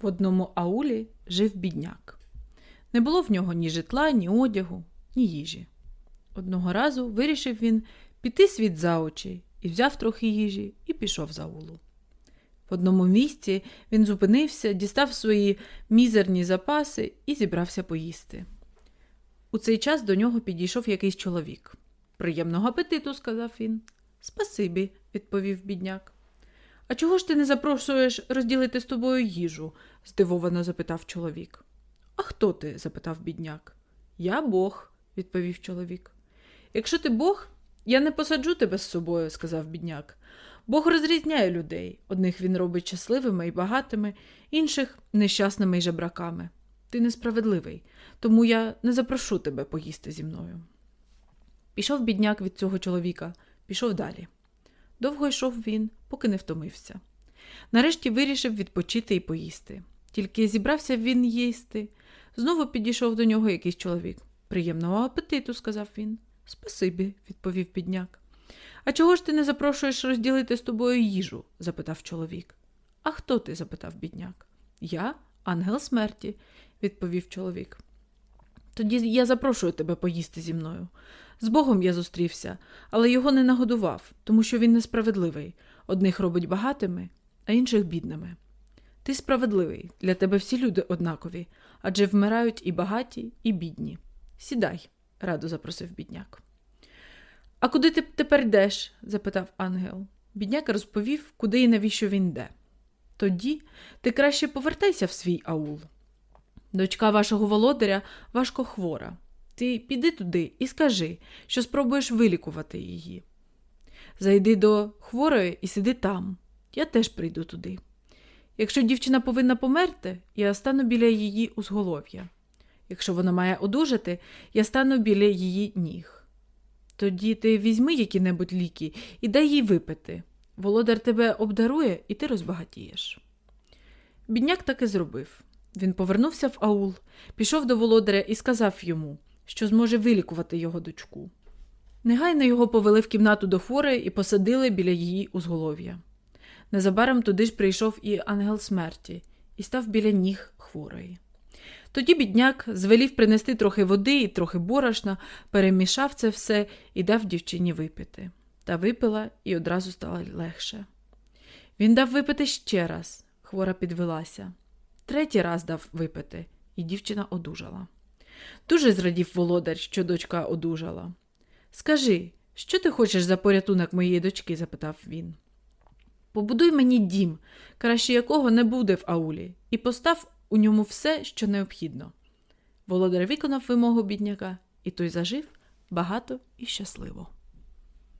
В одному аулі жив бідняк. Не було в нього ні житла, ні одягу, ні їжі. Одного разу вирішив він піти світ за очі і взяв трохи їжі і пішов з аулу. В одному місці він зупинився, дістав свої мізерні запаси і зібрався поїсти. У цей час до нього підійшов якийсь чоловік. Приємного апетиту, сказав він. Спасибі, відповів бідняк. А чого ж ти не запрошуєш розділити з тобою їжу? здивовано запитав чоловік. А хто ти? запитав бідняк. Я Бог, відповів чоловік. Якщо ти Бог, я не посаджу тебе з собою, сказав бідняк. Бог розрізняє людей. Одних він робить щасливими і багатими, інших нещасними і жебраками. Ти несправедливий, тому я не запрошу тебе поїсти зі мною. Пішов бідняк від цього чоловіка, пішов далі. Довго йшов він, поки не втомився. Нарешті вирішив відпочити і поїсти. Тільки зібрався він їсти. Знову підійшов до нього якийсь чоловік. Приємного апетиту, сказав він. Спасибі, відповів бідняк. А чого ж ти не запрошуєш розділити з тобою їжу? запитав чоловік. А хто ти? запитав бідняк. Я ангел смерті, відповів чоловік. Тоді я запрошую тебе поїсти зі мною. З Богом я зустрівся, але його не нагодував, тому що він несправедливий. Одних робить багатими, а інших бідними. Ти справедливий, для тебе всі люди однакові, адже вмирають і багаті, і бідні. Сідай, радо запросив бідняк. А куди ти тепер йдеш? запитав ангел. Бідняк розповів, куди і навіщо він йде. Тоді ти краще повертайся в свій аул. Дочка вашого володаря важко хвора. Ти піди туди і скажи, що спробуєш вилікувати її. Зайди до хворої і сиди там. Я теж прийду туди. Якщо дівчина повинна померти, я стану біля її узголов'я. Якщо вона має одужати, я стану біля її ніг. Тоді ти візьми які-небудь ліки і дай їй випити. Володар тебе обдарує, і ти розбагатієш. Бідняк так і зробив. Він повернувся в аул, пішов до володаря і сказав йому, що зможе вилікувати його дочку. Негайно його повели в кімнату до хворої і посадили біля її узголов'я. Незабаром туди ж прийшов і ангел смерті і став біля ніг хворої. Тоді бідняк звелів принести трохи води і трохи борошна, перемішав це все і дав дівчині випити. Та випила і одразу стало легше. Він дав випити ще раз, хвора підвелася. Третій раз дав випити, і дівчина одужала. Дуже зрадів володар, що дочка одужала. Скажи, що ти хочеш за порятунок моєї дочки? запитав він. Побудуй мені дім, краще якого не буде в аулі, і постав у ньому все, що необхідно. Володар виконав вимогу бідняка, і той зажив багато і щасливо.